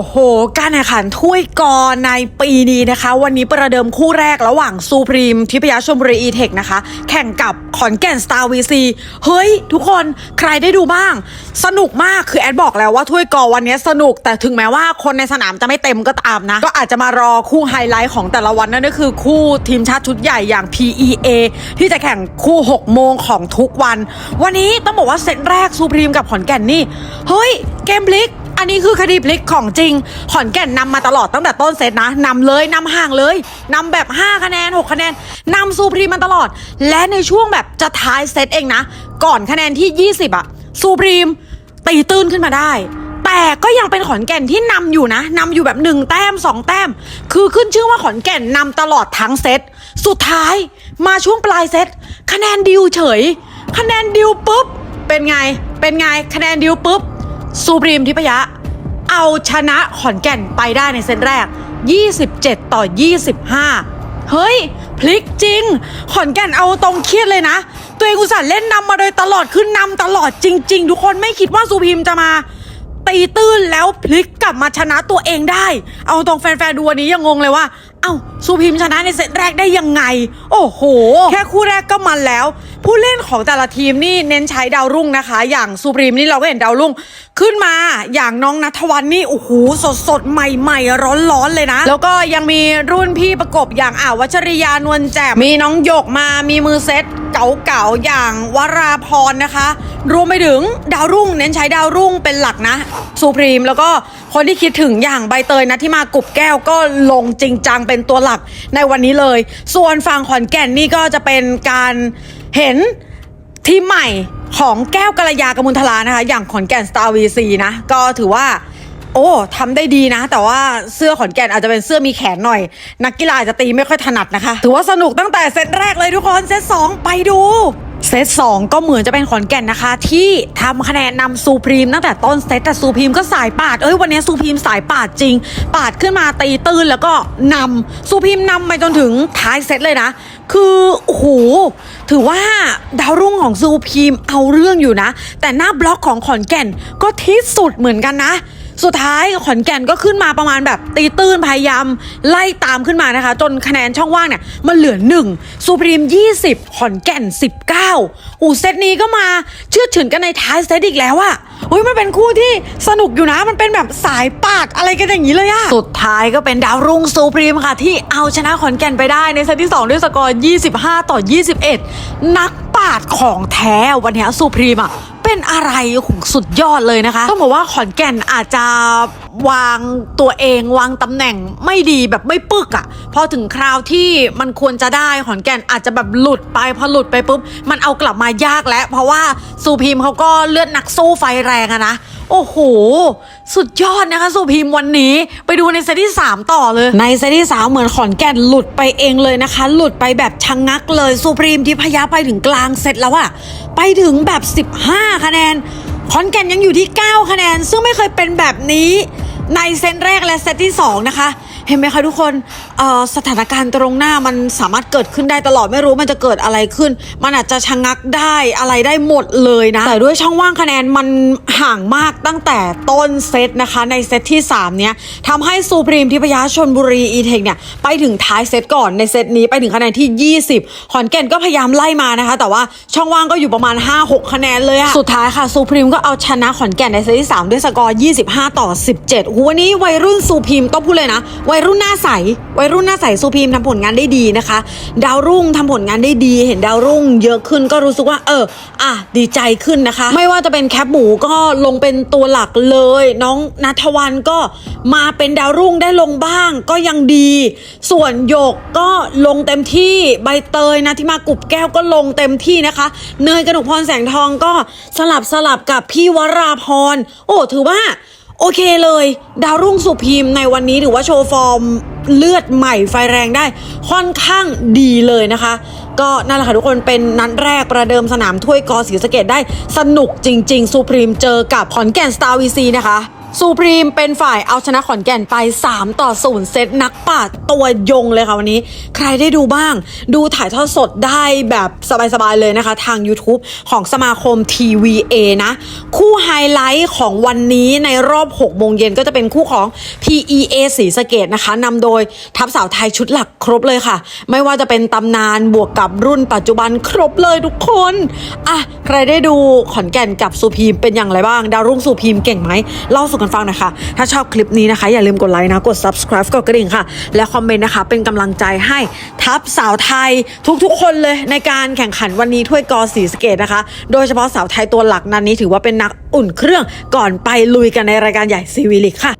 อ้โห การแข่งขันถ้วยกอในปีนี้นะคะ วันนี้ประเดิมคู่แรกระหว่างซูพรีมทิพยาชมรีอีเทคนะคะ แข่งกับขอนแก่นสตาร์วีซีเฮ้ย ทุกคนใครได้ดูบ้าง สนุกมากคือแอดบอกแล้วว่าถ้วยกอวันนี้สนุกแต่ถึงแม้ว่าคนในสนามจะไม่เต็มก็ตามนะ ก็อาจจะมารอคู่ไฮไลท์ของแต่ละวันนั่นก็คือคู่ทีมชาติชุดใหญ่อย่าง PEA ที่จะแข่งคู่6โมงของทุกวัน วันนี้ต้องบอกว่าเซตแรกซูพรีมกับขอนแก่นนี่เฮ้ยเกมพลิก อันนี้คือคดีพลิกของจริง ขอนแก่นนำมาตลอดตั้งแต่ต้นเซตนะนำเลยนำห่างเลยนำแบบ 5 คะแนน 6 คะแนนนำซูพรีมมาตลอด และในช่วงแบบจะท้ายเซตเองนะ ก่อนคะแนนที่ 20อะซูพรีมตีตื้นขึ้นมาได้ แต่ก็ยังเป็นขอนแก่นที่นำอยู่นะนำอยู่แบบ1แต้ม2 แต้ม คือขึ้นชื่อว่าขอนแก่นนำตลอดทั้งเซตสุดท้ายมาช่วงปลายเซตคะแนนดิวเฉย คะแนนดิวปุ๊บเป็นไง เป็นไง คะแนนดิวปุ๊บ ซูพรีมทิพยะ เอาชนะขอนแก่นไปได้ในเซตแรก 27 ต่อ 25 เฮ้ย พลิกจริง ขอนแก่นเอาตรงเครียดเลยนะ ตัวเองอุตส่าห์เล่นนำมาโดยตลอดขึ้นนำตลอดจริง ๆ ทุกคนไม่คิดว่าซูพรีมจะมา ตีตื้นแล้วพลิกกลับมาชนะตัวเองได้ เอาตรงแฟนๆดูวันนี้ยังงงเลยว่า เอ้าซูพิมชนะในเซตแรกได้ยังไง โอ้โห แค่คู่แรกก็มันแล้ว ผู้เล่นของแต่ละทีมนี่เน้นใช้ดาวรุ่งนะคะ อย่างซูพรีมนี่เราก็เห็นดาวรุ่ง ขึ้นมาอย่างน้องนัทวันนี่โอ้โหสดสดใหม่ๆ ร้อนๆเลยนะ แล้วก็ยังมีรุ่นพี่ประกบอย่างอ่าวัชริยานวลแจ่มมีน้องหยกมามีมือเซต เก๋าๆอย่างวราพรนะคะ รวมไปถึงดาวรุ่งเน้นใช้ดาวรุ่งเป็นหลักนะซูพรีมแล้วก็คนที่คิดถึงอย่างใบเตยนะที่มากุบแก้วก็ลงจริงจังเป็นตัวหลักในวันนี้เลย ส่วนฝั่งขอนแก่นนี่ก็จะเป็นการเห็นทีมใหม่ของแก้วกัลยากมุลทลานะคะ อย่างขอนแก่นสตาร์วีซีนะ ก็ถือว่า โอ้ทำได้ดีนะ แต่ว่าเสื้อขอนแก่นอาจจะเป็นเสื้อมีแขนหน่อย นักกีฬาจะตีไม่ค่อยถนัดนะคะ ถือว่าสนุกตั้งแต่เซตแรกเลยทุกคนเซตสองไปดูเซตสองก็เหมือนจะเป็นขอนแก่นนะคะ ที่ทำคะแนนนำซูพรีมตั้งแต่ต้นเซตแต่ซูพรีมก็สายปาดเอ้ยวันนี้ซูพรีมสายปาดจริง ปาดขึ้นมาตีตื้นแล้วก็นำซูพรีมนำไปจนถึงท้ายเซตเลยนะ คือโอ้โหถือว่าดาวรุ่งของซูพรีมเอาเรื่องอยู่นะ แต่หน้าบล็อกของขอนแก่นก็ที่สุดเหมือนกันนะ สุดท้ายขอนแก่นก็ขึ้นมาประมาณแบบตีตื้นพยายามไล่ตามขึ้นมานะคะ จนคะแนนช่องว่างเนี่ยมันเหลือหนึ่งซูพรีม 20 ขอนแก่น 19 อูเซตนี้ก็มาเชื่อดฉืนกันในท้ายเซตอีกแล้วอะอุ้ยมันเป็นคู่ที่สนุกอยู่นะมันเป็นแบบสายปาดอะไรกันอย่างนี้เลยอะสุดท้ายก็เป็นดาวรุ่งซูพรีมค่ะ ที่เอาชนะขอนแก่นไปได้ในเซตที่ 2 ด้วยสกอร์ 25 ต่อ 21 นักปาดของแท้วันนี้ซูพรีมอะ เป็นอะไรโอ้โหสุดยอดเลยนะคะ ต้องบอกว่าขอนแก่นอาจจะ วางตัวเองวางตำแหน่งไม่ดีแบบไม่ปึกอะ่ะพอถึงคราวที่มันควรจะได้ขอนแก่นอาจจะแบบหลุดไปพอหลุดไปปุ๊บมันเอากลับมายากแล้ว เพราะว่าซูพีมเขาก็เลือดนักสู้ไฟแรงอะนะโอ้โห สุดยอดนะคะสุพีมวันนี้ ไปดูในเซตที่ 3 ต่อเลย ในเซตที่ 3 เหมือนขอนแก่นหลุดไปเองเลยนะคะ หลุดไปแบบชะงงักเลยสุพรีมที่พยาไปถึงกลางเซตแล้วอะไปถึงแบบ 15 คะแนนขอนแก่นยังอยู่ที่ 9 คะแนน ซึ่งไม่เคยเป็นแบบนี้ ในเซตแรกและเซตที่ 2 นะคะ เห็นไหมคะทุกคนสถานการณ์ตรงหน้ามันสามารถเกิดขึ้นได้ตลอดไม่รู้มันจะเกิดอะไรขึ้น มันอาจจะชะงักได้อะไรได้หมดเลยนะ แต่ด้วยช่องว่างคะแนนมันห่างมากตั้งแต่ต้นเซตนะคะ ในเซตที่ 3 เนี้ยทำให้ซูพรีมทิพยาชนบุรีอีเทคเนี่ยไปถึงท้ายเซตก่อนในเซตนี้ไปถึงคะแนนที่ 20 ขอนแก่นก็พยายามไล่มานะคะ แต่ว่าช่องว่างก็อยู่ประมาณ 5-6 คะแนนเลยอะสุดท้ายค่ะซูพรีมก็เอาชนะขอนแก่นในเซตที่ 3 ด้วยสกอร์ 25 ต่อ 17หัวนี้วัยรุ่นซูพรีมต้องพูดเลยนะวัยรุ่นหน้าใส วัยรุ่นหน้าใสซูพีมทำผลงานได้ดีนะคะ ดาวรุ่งทำผลงานได้ดี เห็นดาวรุ่ง เยอะขึ้นก็รู้สึกว่า เออ อะ ดีใจขึ้นนะคะ ไม่ว่าจะเป็นแคปหมูก็ลงเป็นตัวหลักเลย น้องนัทวันก็มาเป็นดาวรุ่งได้ลงบ้าง ก็ยังดี ส่วนหยกก็ลงเต็มที่ ใบเตยนะที่มากุบแก้วก็ลงเต็มที่นะคะ เนยกระหนกพรแสงทองก็สลับสลับกับพี่วราพร โอ้ ถือว่า โอเคเลย ดาวรุ่งสุพีมในวันนี้ถือว่าโชว์ฟอร์มเลือดใหม่ไฟแรงได้ค่อนข้างดีเลยนะคะ ก็นั่นแหละค่ะทุกคนเป็นนัดแรกประเดิมสนามถ้วยกอศรีสเกตได้สนุกจริง ๆ สุพรีมเจอกับขอนแก่นสตาร์วีซีนะคะ ซูพรีมเป็นฝ่ายเอาชนะขอนแก่นไป 3 ต่อ 0 เซตนักปราดตัวยงเลยค่ะวันนี้ ใครได้ดูบ้าง ดูถ่ายทอดสดได้แบบสบายๆเลยนะคะ ทาง YouTube ของสมาคม TVA นะ คู่ไฮไลท์ของวันนี้ในรอบ 6 โมงเย็นก็จะเป็นคู่ของ PEA สีสะเกตนะคะนำโดยทัพสาวไทยชุดหลักครบเลยค่ะ ไม่ว่าจะเป็นตำนานบวกกับรุ่นปัจจุบันครบเลยทุกคนอะใครได้ดูขอนแก่นกับซูพีมเป็นอย่างไรบ้าง ดาวรุ่งซูพีมเก่งไหมเล่าสกันฟังนะคะ ถ้าชอบคลิปนี้นะคะ อย่าลืมกดไลค์นะ กด subscribe กดกระดิ่งค่ะ และคอมเมนต์นะคะ เป็นกำลังใจให้ทัพสาวไทยทุกๆ คนเลยในการแข่งขันวันนี้ถ้วยกอสีสเกตนะคะ โดยเฉพาะสาวไทยตัวหลักนั้นนี้ถือว่าเป็นนักอุ่นเครื่องก่อนไปลุยกันในรายการใหญ่ซีวีลิกค่ะ